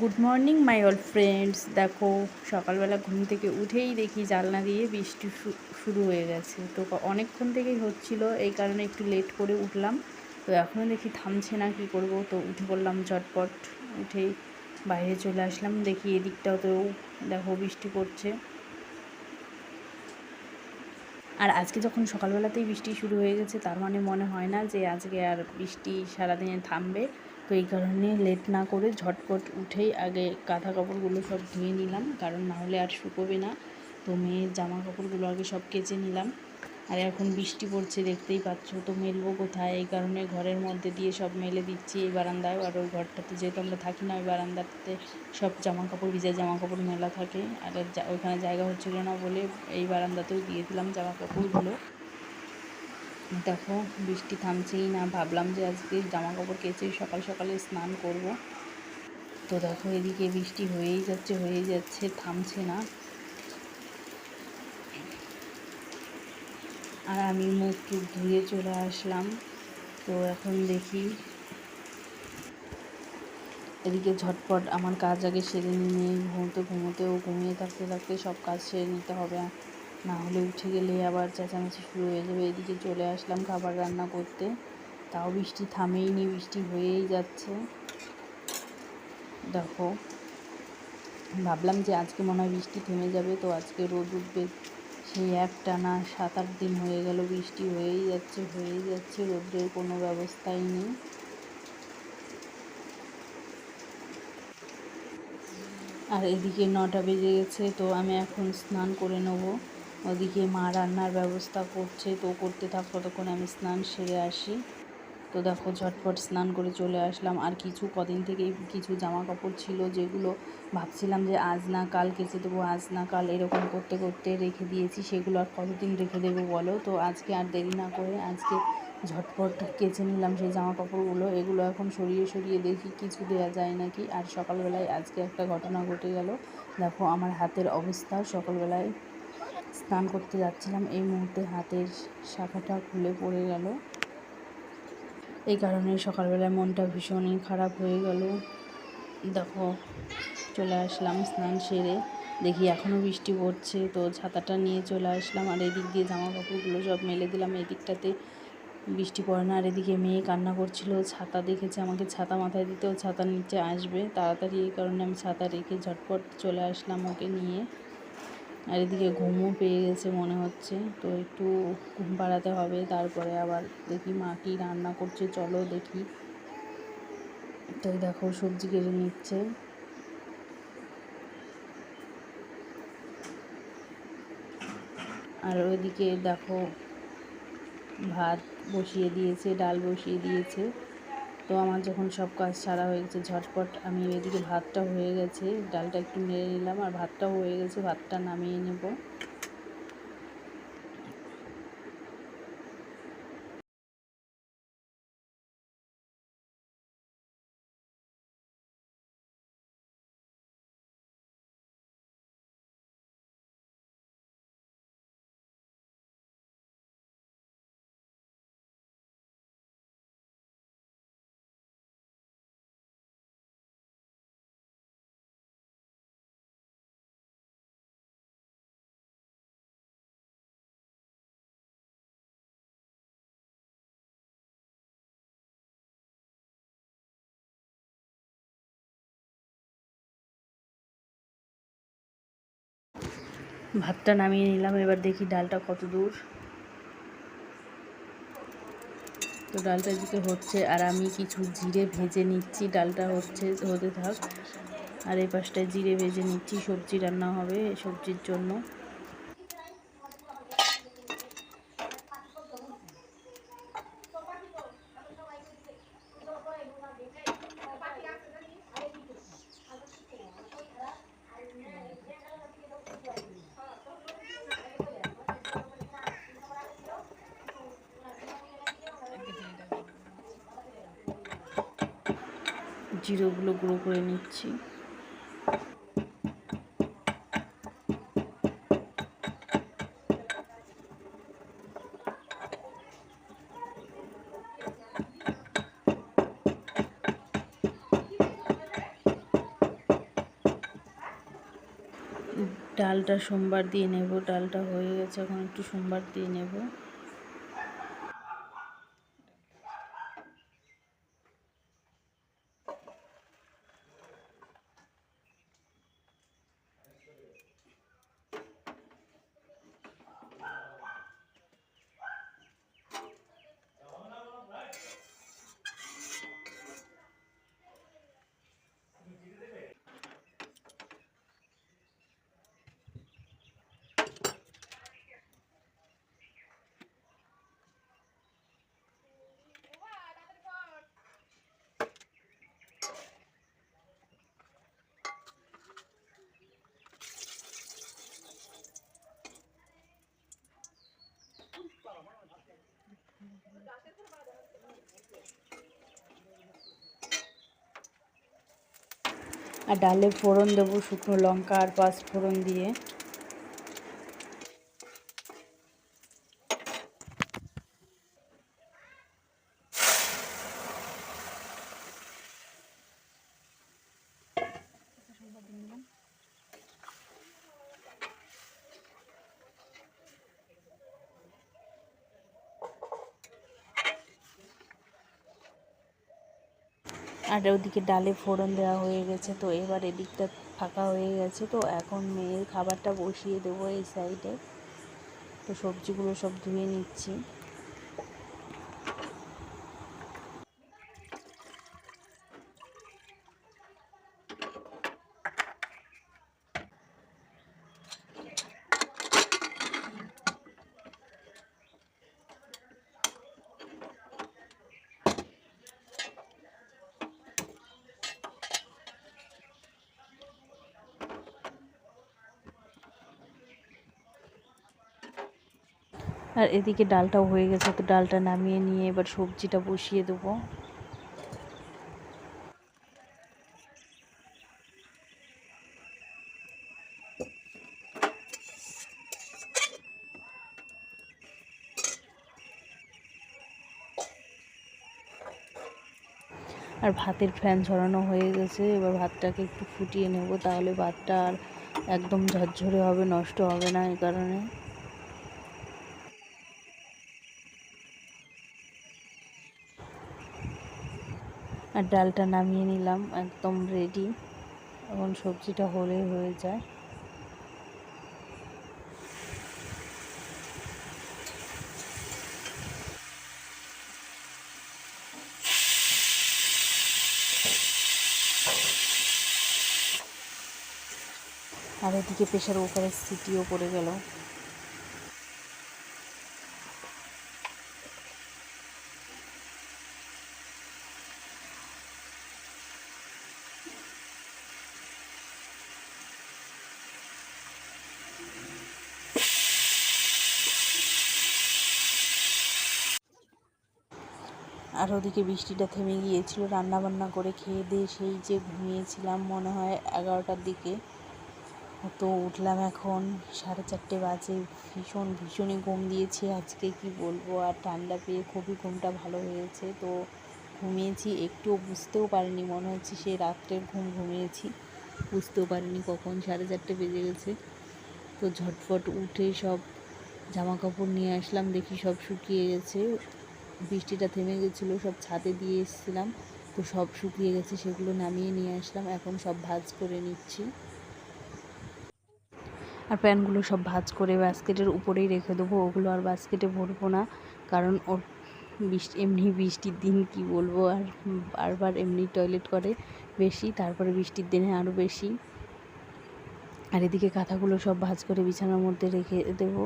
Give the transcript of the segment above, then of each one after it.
Good morning my all friends দেখো, সকালবেলা ঘুম থেকে উঠেই দেখি জানলা দিয়ে বৃষ্টি শুরু হয়ে গেছে। তো অনেকক্ষণ থেকেই হচ্ছিল, এই কারণে একটু লেট করে উঠলাম। তো এখনও দেখি থামছে না, কি করব? তো উঠে পড়লাম ঝটপট, উঠেই বাইরে চলে আসলাম। দেখি এদিকটাও তো দেখো বৃষ্টি পড়ছে। আর আজকে যখন সকালবেলাতেই বৃষ্টি শুরু হয়ে গেছে, তার মানে মনে হয় না যে আজকে আর বৃষ্টি সারাদিনে থামবে। তো এই কারণে লেট না করে ঝটপট উঠেই আগে কাঁথা কাপড়গুলো সব ধুয়ে নিলাম। কারণ না হলে আর শুকোবে না। তো মেয়ের জামা কাপড়গুলো আগে সব কেচে নিলাম। আর এখন বৃষ্টি পড়ছে, দেখতেই পাচ্ছ। তো মেলবো কোথায়? এই কারণে ঘরের মধ্যে দিয়ে সব মেলে দিচ্ছি। এই বারান্দায় আর ওই ঘরটাতে, যেহেতু আমরা থাকি না, ওই বারান্দাতে সব জামা কাপড় ভিজা জামা কাপড় মেলা থাকে। আর ওইখানে জায়গা হচ্ছিল না বলে এই বারান্দাতেও দিয়ে দিলাম জামা কাপড়গুলো দেখো, বৃষ্টি থামছেই না। ভাবলাম যে আজকে জামা কাপড় কেচে সকাল সকালে স্নান করব। তো দেখো, এদিকে বৃষ্টি হয়েই যাচ্ছে হয়েই যাচ্ছে, থামছে না। আর আমি মুখ টুক ধুয়ে চলে আসলাম। তো এখন দেখি এদিকে ঝটপট আমার কাজ আগে সেরে নিয়ে ঘুমোতে ঘুমোতে ও ঘুমিয়ে থাকতে থাকতে সব কাজ সেরে নিতে হবে। না হলে উঠে গেলে আবার চেঁচামেচি শুরু হয়ে যাবে। এদিকে চলে আসলাম খাবার রান্না করতে। তাও বৃষ্টি থামেইনি বৃষ্টি হয়েই যাচ্ছে। দেখো, ভাবলাম যে আজকে মনে হয় বৃষ্টি থেমে যাবে, তো আজকে রোদ উঠবে সেই একটানা সাত আট দিন হয়ে গেল, বৃষ্টি হয়েই যাচ্ছে হয়েই যাচ্ছে, রোদ্রের কোনো ব্যবস্থাই নেই। আর এদিকে নটা বেজে গেছে, তো আমি এখন স্নান করে নেব। ওদিকে মা রান্নার ব্যবস্থা করছে, তো করতে থাক, ততক্ষণ আমি স্নান সেরে আসি। তো দেখো ঝটপট স্নান করে চলে আসলাম। আর কিছু কদিন থেকেই কিছু জামা কাপড় ছিল যেগুলো ভাবছিলাম যে আজ না কাল কেচে দেবো, আজ না কাল এরকম করতে করতে রেখে দিয়েছি, সেগুলো আর কতদিন রেখে দেবো বলো? তো আজকে আর দেরি না করে আজকে ঝটপট কেচে নিলাম সেই জামা কাপড়গুলো এগুলো এখন সরিয়ে সরিয়ে দেখি কিছু দেওয়া যায় নাকি। আর সকালবেলায় আজকে একটা ঘটনা ঘটে গেল। দেখো আমার হাতের অবস্থা। সকালবেলায় স্নান করতে যাচ্ছিলাম। এই মুহূর্তে হাতের শাখাটা খুলে পড়ে গেল। এই কারণে সকালবেলায় মনটা ভীষণই খারাপ হয়ে গেল। দেখো, চলে আসলাম স্নান সেরে। দেখি এখনও বৃষ্টি পড়ছে, তো ছাতাটা নিয়ে চলে আসলাম। আর এদিক দিয়ে জামা কাপড়গুলো সব মেলে দিলাম। এদিকটাতে বৃষ্টি পড়ে না, আর এদিকে মেয়ে কান্না করছিল। ছাতা দেখেছে আমাকে, ছাতা মাথায় দিতেও ছাতার নিচে আসবে। তাড়াতাড়ি এই কারণে আমি ছাতা রেখে ঝটপট চলে আসলাম ওকে নিয়ে। আর এদিকে ঘুমও পেয়ে গেছে মনে হচ্ছে। তো একটু ঘুম পাড়াতে হবে, তারপরে আবার দেখি মা কি রান্না করছে, চলো দেখি। তো দেখো সবজি কেটে নিচ্ছে। আর ওইদিকে দেখো ভাত বসিয়ে দিয়েছে, ডাল বসিয়ে দিয়েছে। তো আমার যখন সব কাজ সারা হয়ে গেছে, ঝটপট আমি এদিকে ভাতটা হয়ে গেছে, ডালটা একটু নেড়ে নিলাম আর ভাতটাও হয়ে গেছে, ভাতটা নামিয়ে নেব। ভাতটা নামিয়ে নিলাম, এবার দেখি ডালটা কত দূর। তো ডালটা এদিকে হচ্ছে, আর আমি কিছু জিরে ভেজে নিচ্ছি, ডালটা হচ্ছে, হতে থাক। আর এই পাশটায় জিরে ভেজে নিচ্ছি, সবজি রান্না হবে সবজির জন্য। জিরোগুলো গুঁড়ো করে নিচ্ছি। ডালটা সোমবার দিয়ে নেব, ডালটা হয়ে গেছে, এখন একটু সোমবার দিয়ে নেব। আর ডালে ফোড়ন দেবো শুকনো লঙ্কা আর পাঁচ ফোড়ন দিয়ে। আর ওদিকে ডালে ফোড়ন দেওয়া হয়ে গেছে, তো এবার এদিকটা ফাঁকা হয়ে গেছে, তো এখন মেয়ের খাবারটা বসিয়ে দেবো এই সাইডে তো সবজিগুলো সব ধুয়ে নিচ্ছি। আর এদিকে ডালটাও হয়ে গেছে, তো ডালটা নামিয়ে নিয়ে এবার সবজিটা বসিয়ে দেবো। আর ভাতের ফ্যান ঝরানো হয়ে গেছে, এবার ভাতটাকে একটু ফুটিয়ে নেব, তাহলে ভাতটা আর একদম ঝরঝরে হবে, নষ্ট হবে না এই কারণে। আর ডালটা নামিয়ে নিলাম, একদম রেডি এখন সবজিটা হলে হয়ে যায়। আর এদিকে প্রেশার কুকারের সিটিও পড়ে গেল। আর ওদিকে বৃষ্টিটা থেমে গিয়েছিল। রান্নাবান্না করে খেয়ে দিয়ে সেই যে ঘুমিয়েছিলাম মনে হয় এগারোটার দিকে। তো উঠলাম এখন, সাড়ে চারটে বাজে, ভীষণ, ভীষণই ঘুম দিয়েছি। আজকে কি বলব, আর ঠান্ডা পেয়ে খুবই ঘুমটা ভালো হয়েছে। তো ঘুমিয়েছি, একটুও বুঝতেও পারিনি, মনে হচ্ছে সেই রাত্রের ঘুম ঘুমিয়েছি। বুঝতেও পারিনি কখন সাড়ে চারটে বেজে গেছে। তো ঝটফট উঠে সব জামা কাপড় নিয়ে আসলাম, দেখি সব শুকিয়ে গেছে। বৃষ্টিটা থেমে গেছিল, সব ছাদে দিয়ে এসেছিলাম। তো সব শুকিয়ে গেছে, সেগুলো নামিয়ে নিয়ে আসলাম। এখন সব ভাজ করে নিচ্ছি। আর প্যানগুলো সব ভাজ করে বাস্কেটের উপরেই রেখে দেবো। ওগুলো আর বাস্কেটে ভরবো না, কারণ ওর বৃষ্টি, এমনি বৃষ্টির দিন, কি বলব? আর বারবার এমনি টয়লেট করে বেশি, তারপরে বৃষ্টির দিনে আরও বেশি। আর এদিকে কাঁথাগুলো সব ভাজ করে বিছানার মধ্যে রেখে দেব।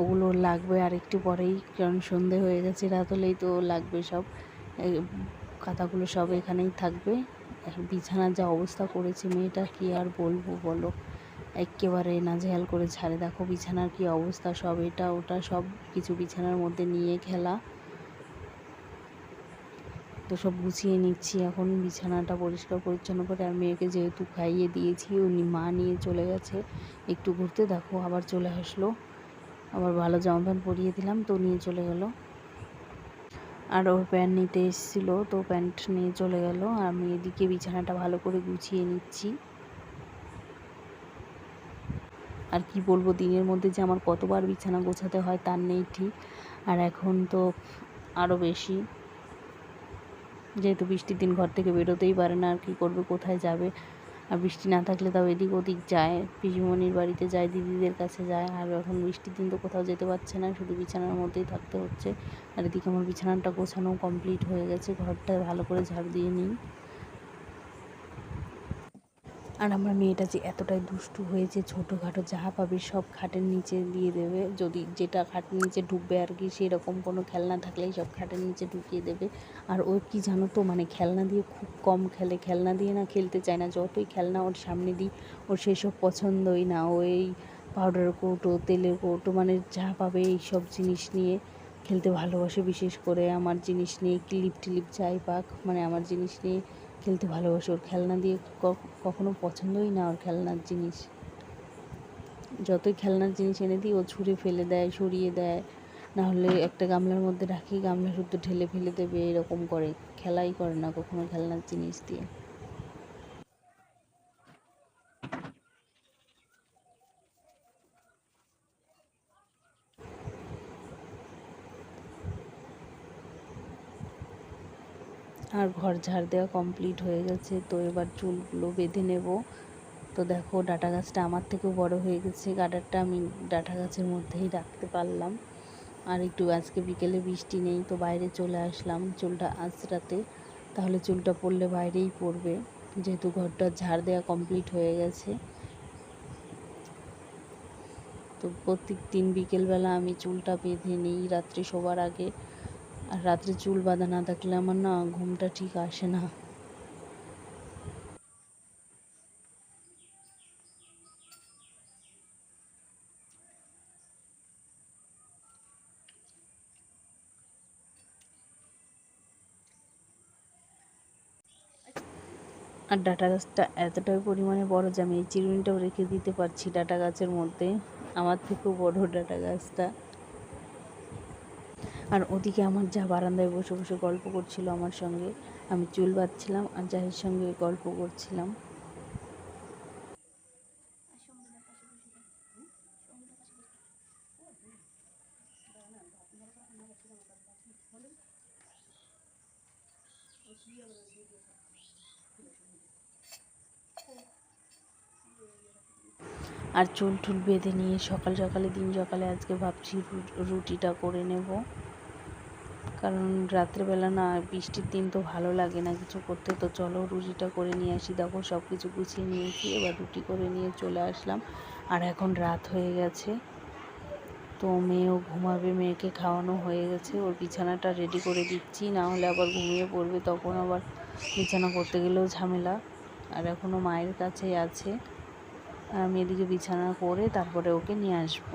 ওগুলো লাগবে আর একটু পরেই, কারণ সন্ধে হয়ে গেছে, রাত হলেই তো লাগবে সব। খাতাগুলো সব এখানেই থাকবে। বিছানার যা অবস্থা করেছে মেয়েটা, কি আর বলব বলো? একেবারে নাজেহাল করে ছাড়ে। দেখো বিছানার কি অবস্থা, সব এটা, ওটা, সব কিছু বিছানার মধ্যে নিয়ে খেলা। তো সব গুছিয়ে নিচ্ছি এখন, বিছানাটা পরিষ্কার পরিচ্ছন্ন করে। আর মেয়েকে যেহেতু খাইয়ে দিয়েছি, উনি মা নিয়ে চলে গেছে। একটু ঘুরতে দেখো, আবার চলে আসলো। আবার ভালো জামা প্যান্ট পরিয়ে দিলাম, তো নিয়ে চলে গেল। আর ওর প্যান্ট নিতে এসেছিল, তো প্যান্ট নিয়ে চলে গেল। আমি এদিকে বিছানাটা ভালো করে গুছিয়ে নিচ্ছি। আর কি বলব, দিনের মধ্যে যে আমার কতবার বিছানা গোছাতে হয় তার নেই ঠিক। আর এখন তো আরও বেশি। যেহেতু বৃষ্টির দিন ঘর থেকে বেরোতেই পারে না, আর কী করবে, কোথায় যাবে? আর বৃষ্টি না থাকলে তাও এদিক ওদিক যায়। পিসিমণির বাড়িতে যায়, দিদিদের কাছে যায়। আর এখন বৃষ্টির দিন তো কোথাও যেতে পারছে না, শুধু বিছানার মধ্যেই থাকতে হচ্ছে। আর এদিকে আমার বিছানাটা গোছানো কমপ্লিট হয়ে গেছে, ঘরটা ভালো করে ঝাড় দিয়ে নিই। আর আমার মেয়েটা যে এতটাই দুষ্টু হয়েছে ছোটোখাটো যাহা পাবে সব খাটের নিচে দিয়ে দেবে, যদি যেটা খাটের নিচে ঢুকবে আর কি, সেরকম কোনো খেলনা থাকলেই সব খাটের নিচে ঢুকিয়ে দেবে। আর ও কি জানো তো মানে খেলনা দিয়ে খুব কম খেলে, খেলনা দিয়ে না খেলতে চায় না, যতই খেলনা ওর সামনে দিই, ওর সেসব পছন্দই না ওই পাউডার কৌটো তেলের কৌটো মানে যা পাবে এই সব জিনিস নিয়ে খেলতে ভালোবাসে। বিশেষ করে আমার জিনিস নিয়ে ক্লিপ টিলিপ যাই পাক মানে আমার জিনিস নিয়ে খেলতে ভালোবাসে। ওর খেলনা দিয়ে কখনো পছন্দই না ওর খেলনার জিনিস। যতই খেলনার জিনিস এনে দিই, ও ছুঁড়ে ফেলে দেয়, সরিয়ে দেয়। না হলে একটা গামলার মধ্যে রাখি গামলা শুদ্ধ ঢেলে ফেলে দেবে, এরকম করে। খেলাই করে না কখনো খেলনার জিনিস দিয়ে আর ঘর ঝাড় দেওয়া কমপ্লিট হয়ে গেছে। তো এবার চুলগুলো বেঁধে নেব। তো দেখো, ডাটা গাছটা আমার থেকেও বড় হয়ে গেছে। গাডারটা আমি ডাটা গাছের মধ্যেই রাখতে পারলাম। আর একটু আজকে বিকেলে বৃষ্টি নেই, তো বাইরে চলে আসলাম চুলটা আঁচড়াতে। তাহলে চুলটা পড়লে বাইরেই পড়বে। যেহেতু ঘরটা ঝাড় দেওয়া কমপ্লিট হয়ে গেছে। তো প্রত্যেক দিন বিকেলবেলা আমি চুলটা বেঁধে নিই। রাত্রে শোবার আগে আর রাত্রে চুল বাঁধা না থাকলে আমার না ঘুমটা ঠিক আসে না। আর ডাটা গাছটা এতটাই পরিমাণে বড় যে আমি এই চিরুনিটাও রেখে দিতে পারছি ডাটা গাছের মধ্যে। আমার থেকেও বড় ডাটা গাছটা। আর ওদিকে আমার যা বারান্দায় বসে বসে গল্প করছিল আমার সঙ্গে, আমি চুল বাঁধছিলাম আর জাহির সঙ্গে গল্প করছিলাম। আর চুল টুল বেঁধে নিয়ে সকাল সকালে দিন সকালে আজকে ভাবছি রুটিটা করে নেব। কারণ রাত্রেবেলা না বৃষ্টির দিন তো ভালো লাগে না কিছু করতে। তো চলো রুটিটা করে নিয়ে আসি। দেখো সব কিছু গুছিয়ে নিয়েছি, এবার রুটি করে নিয়ে চলে আসলাম। আর এখন রাত হয়ে গেছে। তো মেয়েও ঘুমাবে, মেয়েকে খাওয়ানো হয়ে গেছে। ওর বিছানাটা রেডি করে দিচ্ছি, না হলে আবার ঘুমিয়ে পড়বে। তখন আবার বিছানা করতে গেলেও ঝামেলা। আর এখনও মায়ের কাছেই আছে। আর আমি এদিকে বিছানা করে তারপরে ওকে নিয়ে আসব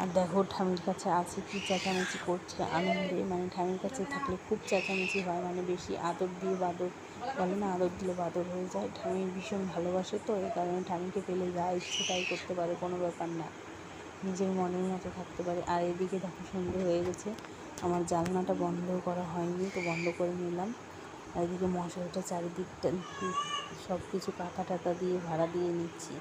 আর দেখো ঠামির কাছে আছে, কি চেঁচামেচি করছে, আনন্দে মানে ঠামির কাছে থাকলে খুব চেঁচামেচি হয় মানে বেশি আদর দিয়ে বাদর, বলে না আদর দিলে বাদর হয়ে যায় ঠামি ভীষণ ভালোবাসে তো এই কারণে ঠামিকে পেলে যা ইচ্ছে তাই করতে পারে, কোনো ব্যাপার না। নিজের মনের মতো থাকতে পারে। আর এদিকে দেখো সন্ধে হয়ে গেছে, আমার জানলাটা বন্ধ করা হয়নি, তো বন্ধ করে নিলাম। আর এদিকে মশারিটা চারিদিকটা সব কিছু পাতা টাতা দিয়ে ভাড়া দিয়ে নিচ্ছি।